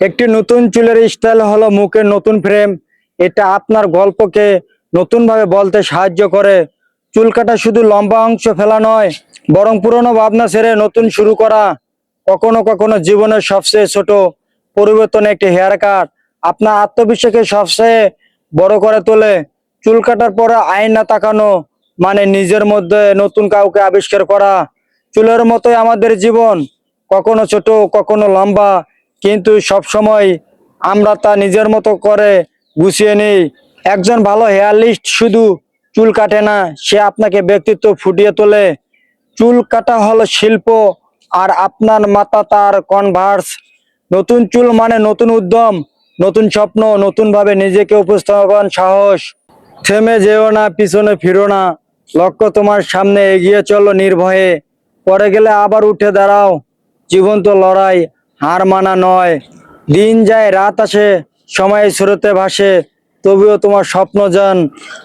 একটি নতুন চুলের স্টাইল হলো মুখের নতুন ফ্রেম এটা আপনার গল্পকে নতুনভাবে বলতে সাহায্য করে। চুল কাটা শুধু লম্বা অংশ ফেলা নয়, বরং পুরনো ভাবনা ছেড়ে নতুন শুরু করা। কখনো কখনো জীবনের সবচেয়ে ছোট পরিবর্তন একটি হেয়ার কাট আপনার আত্মবিশ্বাসকে সবচেয়ে বড় করে তোলে। চুল কাটার পরে আয়না তাকানো মানে নিজের মধ্যে নতুন কাউকে আবিষ্কার করা। চুলের মতোই আমাদের জীবন। কখনো ছোট, কখনো লম্বা কিন্তু সব সময় আমরা তা নিজের মতো করে গুছিয়ে নিই। একজন ভালো হেয়ার লিস্ট শুধু চুল কাটে না, সে আপনাকে ব্যক্তিত্ব ফুটিয়ে তোলে। চুল কাটা হলো শিল্প, আর আপনার মাথা তার কনভার্স নতুন চুল মানে নতুন উদ্যম, নতুন স্বপ্ন নতুন ভাবে নিজেকে উপস্থাপন সাহস। থেমে যেও না, পিছনে ফিরো না। লক্ষ্য তোমার সামনে এগিয়ে চলো নির্ভয়ে। পরে গেলে আবার উঠে দাঁড়াও। জীবন্ত লড়াই। হার মানা নয়। দিন যায়, রাত আসে, সময় স্রোতে ভাসে, তবুও তোমার স্বপ্ন যান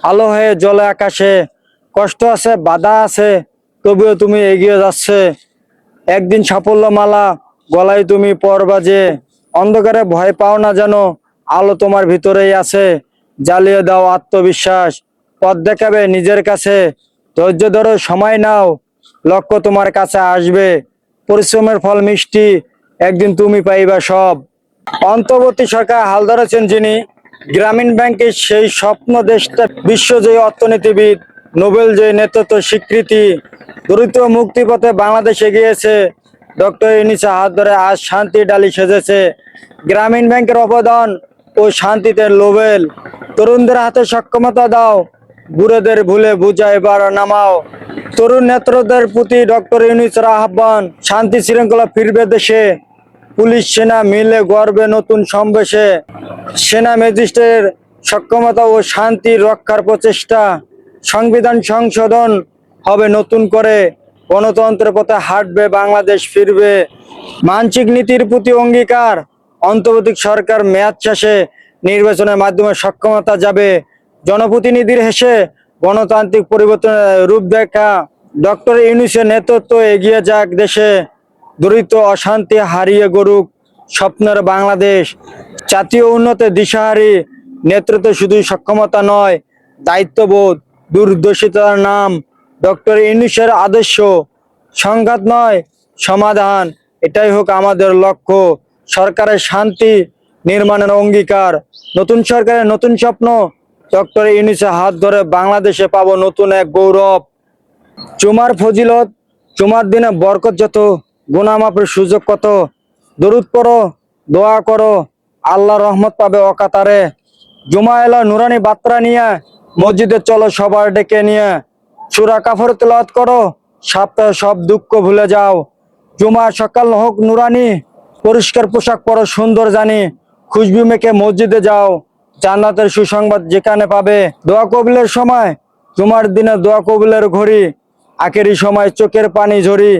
আলো হয়ে জলে আকাশে। কষ্ট আছে, বাধা আছে, তবুও তুমি এগিয়ে যাচ্ছে। একদিন সাফল্য মালা গলায় তুমি পর বাজে। অন্ধকারে ভয় পাও না যেন, আলো তোমার ভিতরেই আছে। জ্বালিয়ে দাও আত্মবিশ্বাস, পথ দেখাবে নিজের কাছে। ধৈর্য ধরো, সময় নাও, লক্ষ্য তোমার কাছে আসবে। পরিশ্রমের ফল মিষ্টি একদিন তুমি পাইবা সব। অন্তর্বর্তী সরকার হাল ধরেছেন যিনি, গ্রামীণ ব্যাংকের সেই স্বপ্ন দেশটা বিশ্বজয়ী অর্থনীতিবিদ নোবেল জয়ী নেতৃত্ব স্বীকৃতি, দরিদ্র মুক্তিপথে বাংলাদেশ এগিয়েছে। ডক্টর ইনিসা হাত ধরে আজ শান্তি ডালি সেজেছে। গ্রামীণ ব্যাংকের অবদান ও শান্তিতে নোবেল। তরুণদের হাতে সক্ষমতা দাও। বুড়োদের ভুলে বুঝা এবার নামাও। তরুণ নেত্রদের প্রতি ডক্টর ইউনিসের আহ্বান, শান্তি শৃঙ্খলা ফিরবে দেশে। পুলিশ, সেনা মিলে গর্বে নতুন সমাবেশে। সেনা ম্যাজিস্ট্রেটের সক্ষমতা ও শান্তি রক্ষার প্রচেষ্টা। সংবিধান সংশোধন হবে নতুন করে। গণতন্ত্রের পথে হাঁটবে, বাংলাদেশ ফিরবে। মানসিক নীতির প্রতি অঙ্গীকার। অন্তর্বর্তী সরকার মেয়াদ শেষে নির্বাচনের মাধ্যমে সক্ষমতা যাবে। জনপ্রতিনিধির হেসে গণতান্ত্রিক পরিবর্তনের রূপ দেখা। ডক্টর ইউনুসের নেতৃত্ব এগিয়ে যাক দেশে। দরিদ্র অশান্তি হারিয়ে গরুক স্বপ্নের বাংলাদেশ। জাতীয় উন্নতি দিশাহারি নেতৃত্ব শুধু সক্ষমতা নয়, দায়িত্ববোধ দূরদর্শিতার নাম। ডক্টর ইউনুসের আদর্শ সংঘাত নয়, সমাধান। এটাই হোক আমাদের লক্ষ্য। সরকারের শান্তি নির্মাণের অঙ্গীকার। নতুন সরকারের নতুন স্বপ্ন ডক্টর ইউনুসের হাত ধরে বাংলাদেশে পাবো নতুন এক গৌরব। জুমার ফজিলত, জুমার দিনে বরকত যত গুনামাপের সুযোগ কত। দরুদ পড়ো, দোয়া করো আল্লাহ রহমত পাবে অকাতারে। জুমা এলো নুরানি বার্তা নিয়ে, মসজিদে চলো সবার ডেকে নিয়ে। সুরা কাফর তেলাওয়াত করো, সপ্তাহে সব দুঃখ ভুলে যাও। জুমা সকাল হোক নুরানি, পরিষ্কার পোশাক পরো সুন্দর জানি। খুশবু মেখে মসজিদে যাও। জান্নাতের সুসংবাদ যেখানে পাবে। দোয়া কবিলের সময়, জুমার দিনে দোয়া কবিলের ঘড়ি, আখেরি সময় চোখের পানি ঝরি।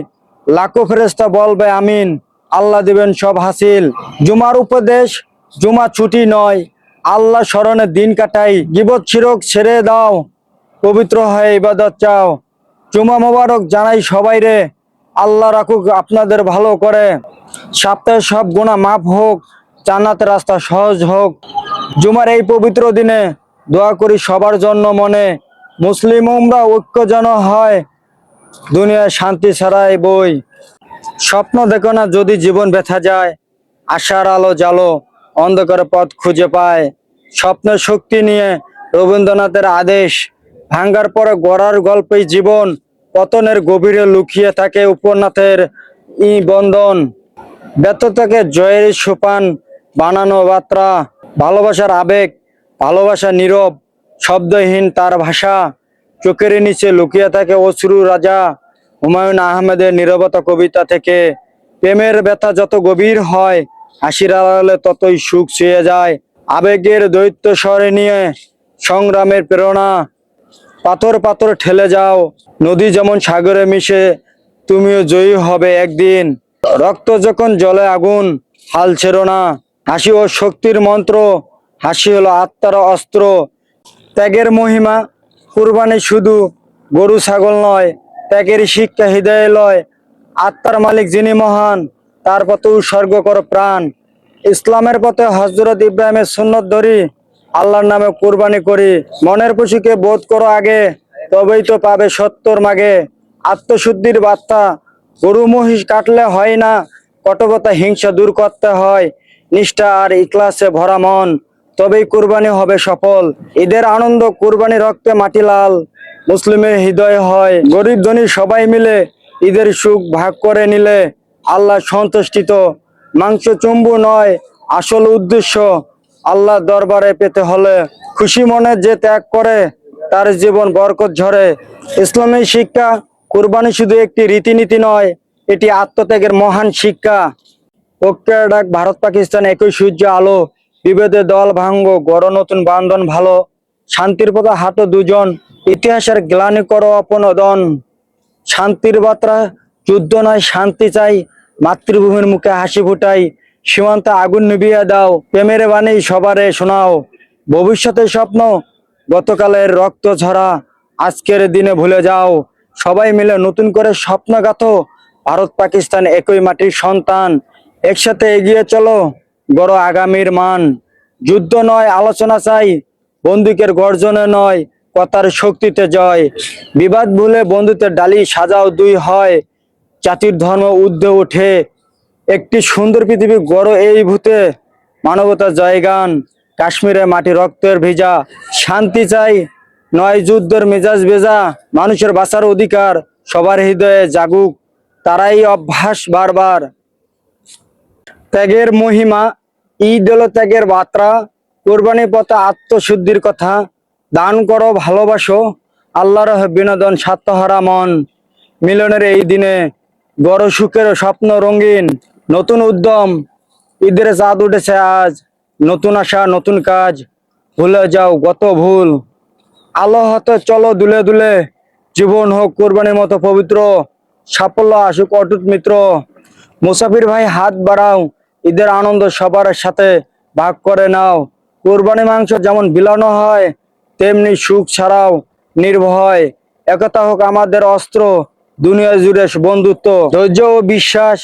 লাখো ফেরেস্তা বলবে, আমিন। আল্লাহ দিবেন সব হাসিল। জুমার উপদেশ, জুমা ছুটি নয়। আল্লাহ স্মরণে দিন কাটাই। গিবত শিরক ছেড়ে দাও। পবিত্র হয়ে ইবাদত চাও। জুমা মোবারক জানাই সবাই রে। আল্লাহ রাখুক, আপনাদের ভালো করে। সপ্তাহে সব গুণা মাফ হোক। জান্নাতের রাস্তা সহজ হোক। জুমার এই পবিত্র দিনে দোয়া করি সবার জন্য মনে, মুসলিম উমরা ঐক্য যেন হয়, দুনিয়ায় শান্তি ছাড়াই বই। স্বপ্ন দেখো না যদি জীবন ব্যথা যায়, আশার আলো জালো অন্ধকার পথ খুঁজে পায়। স্বপ্নের শক্তি নিয়ে রবীন্দ্রনাথের আদেশ, ভাঙ্গার পরে গড়ার গল্পেই জীবন, পতনের গভীরে লুকিয়ে থাকে উপন্যাথের ই বন্ধন। ব্যর্থতাকে জয়ের সোপান বানানো বার্তা ভালোবাসার আবেগ, ভালোবাসা নীরব, শব্দহীন তার ভাষা, চোখের নিচে লুকিয়ে থাকে অশ্রু রাজা, হুমায়ুন আহমেদের নীরবতা কবিতা থেকে। প্রেমের ব্যথা যত গভীর হয়, হাসির আড়ালে ততই সুখ ছুঁয়ে যায়। আবেগের দৈত্য স্বরে নিয়ে সংগ্রামের প্রেরণা। পাথর পাথর ঠেলে যাও, নদী যেমন সাগরে মিশে, তুমিও জয়ী হবে একদিন। রক্ত যখন জলে আগুন, হাল ছেড়ো না। হাসি ও শক্তির মন্ত্র, হাসি হলো আত্মার অস্ত্র। ত্যাগের মহিমা, কুরবানি শুধু গরু, ছাগল নয়, ত্যাগের শিক্ষা হৃদয়ে লয়। আত্মার মালিক যিনি মহান, তার পথে উৎসর্গ কর প্রাণ। ইসলামের পথে হজরত ইব্রাহিমের সুন্নত ধরি, আল্লাহর নামে কুরবানি করি। মনের পশুকে বোধ করো আগে, তবেই তো পাবে সত্তর মাগে। আত্মশুদ্ধির বার্তা, গরু মহিষ কাটলে হয় না, কটকতা হিংসা দূর করতে হয়। নিষ্ঠা আর ইকলাসে ভরা মন, তবেই কুরবানি হবে সফল। ঈদের আনন্দ কুরবানি রক্তে মাটি লাল মুসলিমের হৃদয় হয়। গরিব ধনী সবাই মিলে ঈদের সুখ ভাগ করে নিলে আল্লাহ সন্তুষ্টিত। মাংস চুম্বু নয়, আসল উদ্দেশ্য আল্লাহ দরবারে পেতে হলে। খুশি মনে যে ত্যাগ করে, তার জীবন বরকত ঝরে। ইসলামী শিক্ষা, কুরবানি শুধু একটি রীতিনীতি নয়, এটি আত্মত্যাগের মহান শিক্ষা। ডাক ভারত, পাকিস্তান একই সূর্য, আলো, বিভেদে দল ভাঙ্গ, গড় নতুন বান্ধন ভালো, শান্তির পথে হাঁটো দুজন, ইতিহাসের গ্লানি করো অপনোদন। শান্তির বার্তা, যুদ্ধ নয়, শান্তি চাই, মাতৃভূমির মুখে হাসি ফুটাই, সীমান্তে আগুন নিভিয়ে দাও, প্রেমের বাণী সবারে শোনাও। ভবিষ্যতের স্বপ্ন, গতকালের রক্ত ঝরা, আজকের দিনে ভুলে যাও। সবাই মিলে নতুন করে স্বপ্ন গাথো ভারত, পাকিস্তান একই মাটির সন্তান। একসাথে এগিয়ে চলো বড় আগামীর মান। যুদ্ধ নয়, আলোচনা চাই, বন্দুকের গর্জনে নয়, কথার শক্তিতে জয়। বিবাদ ভুলে বন্ধুত্বের ডালি সাজাও দুই হয় জাতির ধর্ম ঊর্ধ্বে ওঠে। একটি সুন্দর পৃথিবী গড় এই ভূতে, মানবতার জয়গান। কাশ্মীরে মাটি রক্তের ভেজা, শান্তি চাই। নয়, যুদ্ধের মেজাজ ভেজা, মানুষের বাঁচার অধিকার, সবার হৃদয়ে জাগুক। তারাই অভ্যাস বারবার। ত্যাগের মহিমা, ঈদ হলো ত্যাগের বার্তা কোরবানি পথে আত্মশুদ্ধির কথা। দান করো, ভালোবাসো, আল্লাহর বিনোদন স্বার্থহারা মন। মিলনের এই দিনে বড় সুখের স্বপ্ন রঙিন, নতুন উদ্যম। ঈদের চাঁদ উঠেছে আজ, নতুন আশা, নতুন কাজ। ভুলে যাও গত ভুল। আলো হতে চলো দুলে দুলে, জীবন হোক কোরবানির মতো পবিত্র। সাফল্য আসুক অটুট মিত্র। মুসাফির ভাই হাত বাড়াও ঈদের আনন্দ সবার সাথে ভাগ করে নাও। কোরবানি মাংস যেমন বিলানো হয়, তেমনি সুখ ছাড়াও নির্ভয় একতা হোক আমাদের অস্ত্র, দুনিয়া জুড়ে বন্ধুত্ব। ধৈর্য ও বিশ্বাস,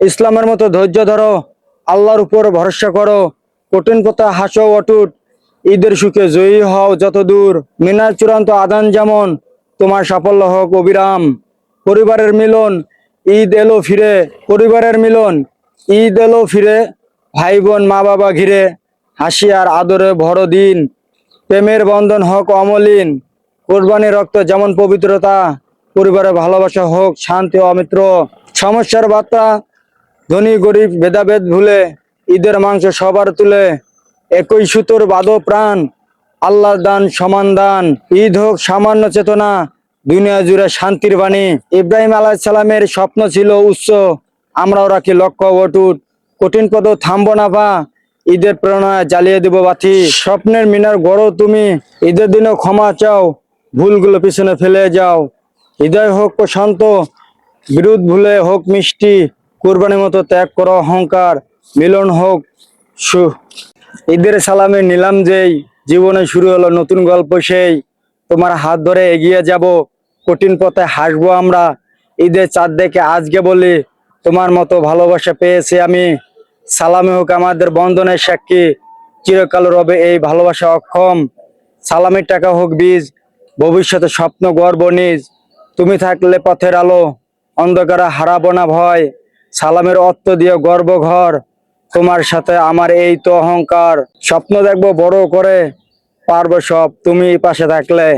ইসলামের মতো ধৈর্য ধরো, আল্লাহর উপর ভরসা করো। কঠিন পথে হাসো অটুট, ঈদের সুখে জয়ী হও যত দূর মিনার চূড়ান্ত আদান যেমন, তোমার সাফল্য হোক অবিরাম। পরিবারের মিলন, ঈদ এলো ফিরে, পরিবারের মিলন ঈদ এলো ফিরে ভাই বোন মা বাবা ঘিরে, হাসি আর আদরে ভরো দিন। প্রেমের বন্ধন হোক অমলিন কোরবানি রক্ত যেমন পবিত্রতা পরিবারে ভালোবাসা হোক শান্তি অমিত্র। সমস্যার বার্তা, ধনী, গরিব, ভেদাভেদ ভুলে ঈদের মাংস সবার তুলে, একই সুতোর বাদো প্রাণ, আল্লাহর দান সমান দান। ঈদ হোক সামান্য চেতনা, দুনিয়া জুড়ে শান্তির বাণী। ইব্রাহিম আলাইসালামের স্বপ্ন ছিল উচ্চ আমরাও রাখি লক্ষ্য অটুট? কঠিন পদ থামবো না পা ঈদের প্রেরণায় জ্বালিয়ে দিব বাতি। স্বপ্নের মিনার গড়ো তুমি। ঈদের দিনে ক্ষমা চাও। ভুলগুলো পিছনে ফেলে যাও। হৃদয় হোক শান্ত বিরোধ ভুলে হোক মিষ্টি, কোরবানির মতো ত্যাগ করো অহংকার, মিলন হোক ঈদের সালামে নিলাম যেই, জীবনে শুরু হলো নতুন গল্প সেই। তোমার হাত ধরে এগিয়ে যাব, কঠিন পথে হাসবো আমরা। ঈদের চাঁদ দেখে আজকে বলি তোমার মতো ভালোবাসা পেয়েছি আমি। সালামে হোক আমাদের বন্ধনের সাক্ষী। চিরকাল রবে এই ভালোবাসা অক্ষম। সালামের টাকা হোক বীজ, ভবিষ্যতে স্বপ্ন গর্ব নিজ। তুমি থাকলে পথের আলো, অন্ধকারে হারাবো না ভয়। সালামের অর্থ দিয়ে গর্ব ঘর। তোমার সাথে আমার এই তো অহংকার। স্বপ্ন দেখব বড় করে, পারব সব তুমি পাশে থাকলে।